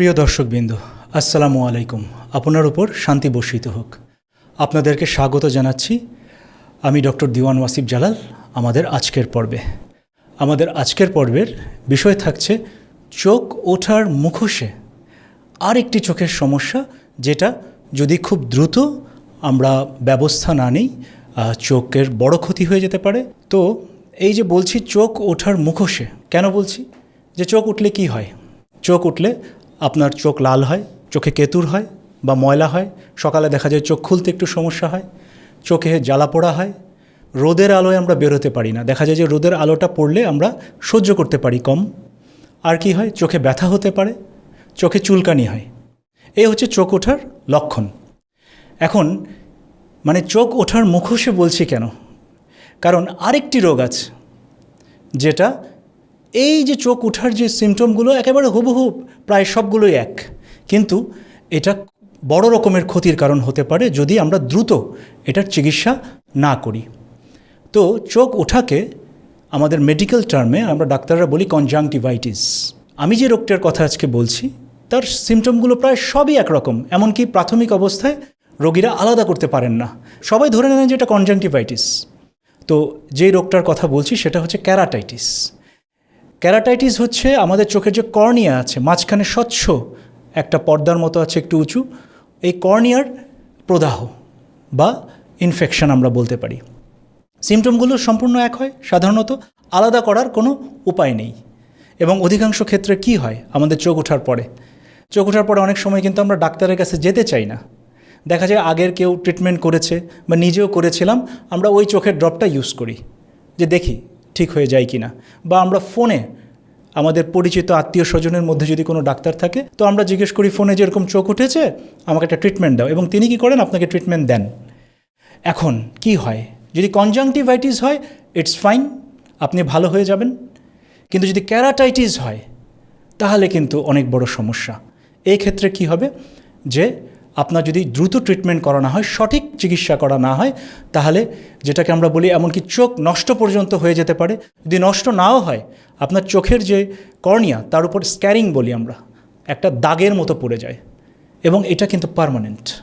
প্রিয় দর্শকবৃন্দ, আসসালামু আলাইকুম। আপনার উপর শান্তি বর্ষিত হোক। আপনাদেরকে স্বাগত জানাচ্ছি। আমি ডক্টর দিওয়ান ওয়াসিফ জালাল, আমাদের আজকের পর্বে। আমাদের আজকের পর্বের বিষয় থাকছে চোখ ওঠার মুখোশে। আর একটি চোখের সমস্যা, যেটা যদি খুব দ্রুত আমরা ব্যবস্থা না নিই চোখের বড় ক্ষতি হয়ে যেতে পারে। তো এই যে বলছি চোখ ওঠার মুখোশে, কেন বলছি? যে চোখ উঠলে কি হয়? চোখ উঠলে আপনার চোখ লাল হয়, চোখে কেতুর হয় বা ময়লা হয়, সকালে দেখা যায় চোখ খুলতে একটু সমস্যা হয়, চোখে জ্বালা পোড়া হয়, রোদের আলোয় আমরা বেরোতে পারি না। দেখা যায় যে রোদের আলোটা পড়লে আমরা সহ্য করতে পারি কম। আর কি হয়? চোখে ব্যথা হতে পারে, চোখে চুলকানি হয়। এই হচ্ছে চোখ ওঠার লক্ষণ। এখন মানে চোখ ওঠার মুখোশে বলছি কেন? কারণ আরেকটি রোগ আছে, যেটা এই যে চোখ ওঠার যে সিমটমগুলো একেবারে হুবহু প্রায় সবগুলোই এক। কিন্তু এটা বড় রকমের ক্ষতির কারণ হতে পারে যদি আমরা দ্রুত এটার চিকিৎসা না করি। তো চোখ ওঠাকে আমাদের মেডিকেল টার্মে আমরা ডাক্তাররা বলি কনজাংটিভাইটিস আমি যে রোগটার কথা আজকে বলছি, তার সিমটমগুলো প্রায় সবই একরকম, এমনকি প্রাথমিক অবস্থায় রোগীরা আলাদা করতে পারেন না। সবাই ধরে নেন যে এটা কনজাংটিভাইটিস তো যে রোগটার কথা বলছি, সেটা হচ্ছে ক্যারাটাইটিস। ক্যারাটাইটিস হচ্ছে আমাদের চোখের যে কর্নিয়া আছে, মাঝখানে স্বচ্ছ একটা পর্দার মতো আছে, একটু উঁচু। এই কর্নিয়ার প্রদাহ বা ইনফেকশন আমরা বলতে পারি। সিমটমগুলো সম্পূর্ণ এক হয়, সাধারণত আলাদা করার কোনো উপায় নেই। এবং অধিকাংশ ক্ষেত্রে কি হয়, আমাদের চোখ ওঠার পরে? চোখ ওঠার পরে অনেক সময় কিন্তু আমরা ডাক্তারের কাছে যেতে চাই না। দেখা যায় আগের কেউ ট্রিটমেন্ট করেছে বা নিজেও করেছিলাম, আমরা ওই চোখের ড্রপটা ইউজ করি। যে দেখি ঠিক হয়ে যায় কি না বা আমরা ফোনে আমাদের পরিচিত আত্মীয় স্বজনের মধ্যে যদি কোনো ডাক্তার থাকে, তো আমরা জিজ্ঞেস করি, ফোনে যেরকম চোখ উঠেছে, আমাকে একটা ট্রিটমেন্ট দাও। এবং তিনি কি করেন? আপনাকে ট্রিটমেন্ট দেন। এখন কি হয়? যদি কনজাংটিভাইটিস হয় ইটস ফাইন আপনি ভালো হয়ে যাবেন। কিন্তু যদি ক্যারাটাইটিস হয়, তাহলে কিন্তু অনেক বড় সমস্যা। এই ক্ষেত্রে কি হবে? যে আপনার যদি দ্রুত ট্রিটমেন্ট করা না হয়, সঠিক চিকিৎসা করা না হয়, তাহলে যেটাকে আমরা বলি এমনকি চোখ নষ্ট পর্যন্ত হয়ে যেতে পারে। যদি নষ্ট নাও হয়, আপনার চোখের যে কর্নিয়া, তার উপর স্ক্যারিং বলি আমরা, একটা দাগের মতো পড়ে যায়। এবং এটা কিন্তু পার্মানেন্ট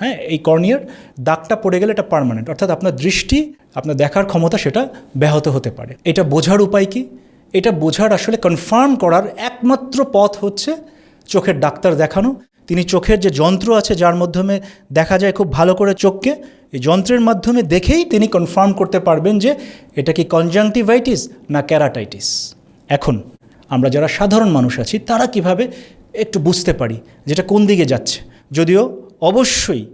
হ্যাঁ এই কর্নিয়ার দাগটা পড়ে গেলে এটা পার্মানেন্ট অর্থাৎ আপনার দৃষ্টি, আপনার দেখার ক্ষমতা সেটা ব্যাহত হতে পারে। এটা বোঝার উপায় কি? এটা বোঝার আসলে কনফার্ম করার একমাত্র পথ হচ্ছে চোখের ডাক্তার দেখানো তিনি চোখের যে যন্ত্র আছে যার মাধ্যমে দেখা যায় খুব ভালো করে চোখকে, এই যন্ত্রের মাধ্যমে দেখেই তিনি কনফার্ম করতে পারবেন যে এটা কি কনজাংটিভাইটিস না ক্যারাটাইটিস এখন আমরা যারা সাধারণ মানুষ আছি, তারা কীভাবে একটু বুঝতে পারি যেটা কোন দিকে যাচ্ছে? যদিও অবশ্যই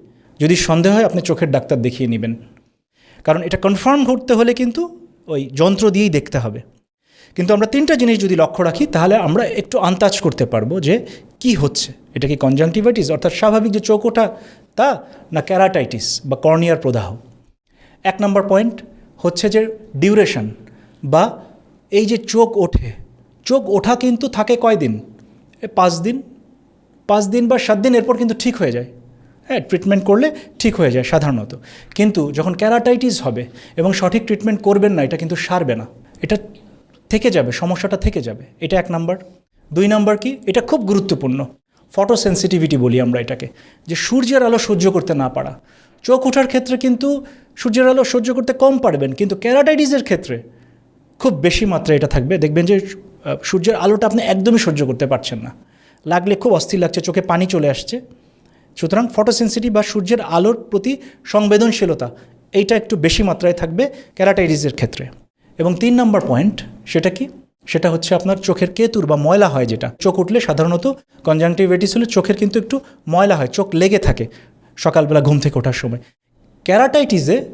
যদি সন্দেহ হয়, আপনি চোখের ডাক্তার দেখিয়ে নেবেন। কারণ এটা কনফার্ম করতে হলে কিন্তু ওই যন্ত্র দিয়েই দেখতে হবে। কিন্তু আমরা তিনটা জিনিস যদি লক্ষ্য রাখি, তাহলে আমরা একটু আন্দাজ করতে পারব যে কি হচ্ছে। এটা কি কনজাংটিভাইটিস অর্থাৎ স্বাভাবিক যে চোখ ওঠা তা, না ক্যারাটাইটিস বা কর্নিয়ার প্রদাহ। এক নম্বর পয়েন্ট হচ্ছে যে ডিউরেশন বা এই যে চোখ ওঠে, চোখ ওঠা কিন্তু থাকে কয়দিন? পাঁচ দিন পাঁচ দিন বা সাত দিন, এরপর কিন্তু ঠিক হয়ে যায়। হ্যাঁ ট্রিটমেন্ট করলে ঠিক হয়ে যায় সাধারণত। কিন্তু যখন ক্যারাটাইটিস হবে এবং সঠিক ট্রিটমেন্ট করবেন না, এটা কিন্তু সারবে না। এটা থেকে যাবে, সমস্যাটা থেকে যাবে। এটা এক নাম্বার। দুই নাম্বার কি? এটা খুব গুরুত্বপূর্ণ। ফটো সেন্সিটিভিটি বলি আমরা এটাকে। যে সূর্যের আলো সহ্য করতে না পারা। চোখ ওঠার ক্ষেত্রে কিন্তু সূর্যের আলো সহ্য করতে কম পারবেন, কিন্তু ক্যারাটাইটিসের ক্ষেত্রে খুব বেশি মাত্রায় এটা থাকবে। দেখবেন যে সূর্যের আলোটা আপনি একদমই সহ্য করতে পারছেন না। লাগলে খুব অস্থির লাগছে, চোখে পানি চলে আসছে। সুতরাং ফটোসেন্সিটিভ বা সূর্যের আলোর প্রতি সংবেদনশীলতা, এইটা একটু বেশি মাত্রায় থাকবে ক্যারাটাইটিসের ক্ষেত্রে। এবং তিন নম্বর পয়েন্ট সেটা কি? সেটা হচ্ছে আপনার চোখের কেতুর বা ময়লা হয় যেটা। চোখ উঠলে সাধারণত কনজাংটিভাইটিস হলে চোখের কিন্তু একটু ময়লা হয়, চোখ লেগে থাকে সকালবেলা ঘুম থেকে ওঠার সময়। ক্যারাটাইটিসে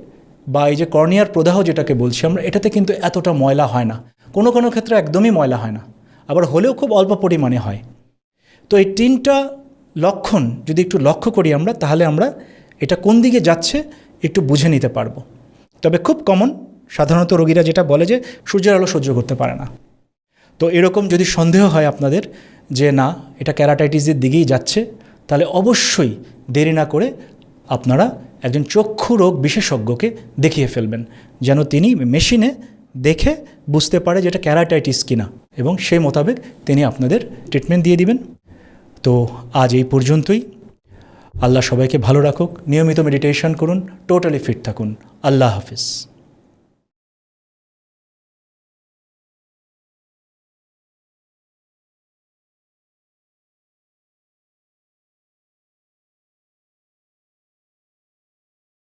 বা এই যে কর্নিয়ার প্রদাহ যেটাকে বলছি আমরা, এটাতে কিন্তু এতটা ময়লা হয় না। কোনো কোনো ক্ষেত্রে একদমই ময়লা হয় না। আবার হলেও খুব অল্প পরিমাণে হয়। তো এই তিনটা লক্ষণ যদি একটু লক্ষ্য করি আমরা, তাহলে আমরা এটা কোন দিকে যাচ্ছে একটু বুঝে নিতে পারব। তবে খুব কমন সাধারণত রোগীরা যেটা বলে যে সূর্যের আলো সহ্য করতে পারে না। তো এরকম যদি সন্দেহ হয় আপনাদের যে না, এটা ক্যারাটাইটিসের দিকেই যাচ্ছে, তাহলে অবশ্যই দেরি না করে আপনারা একজন চক্ষু রোগ বিশেষজ্ঞকে দেখিয়ে ফেলবেন, যেন তিনি মেশিনে দেখে বুঝতে পারে যে এটা ক্যারাটাইটিস কিনা এবং সেই মোতাবেক তিনি আপনাদের ট্রিটমেন্ট দিয়ে দিবেন। তো আজ এই পর্যন্তই। আল্লাহ সবাইকে ভালো রাখুক। নিয়মিত মেডিটেশন করুন। টোটালি ফিট থাকুন। আল্লাহ হাফিজ।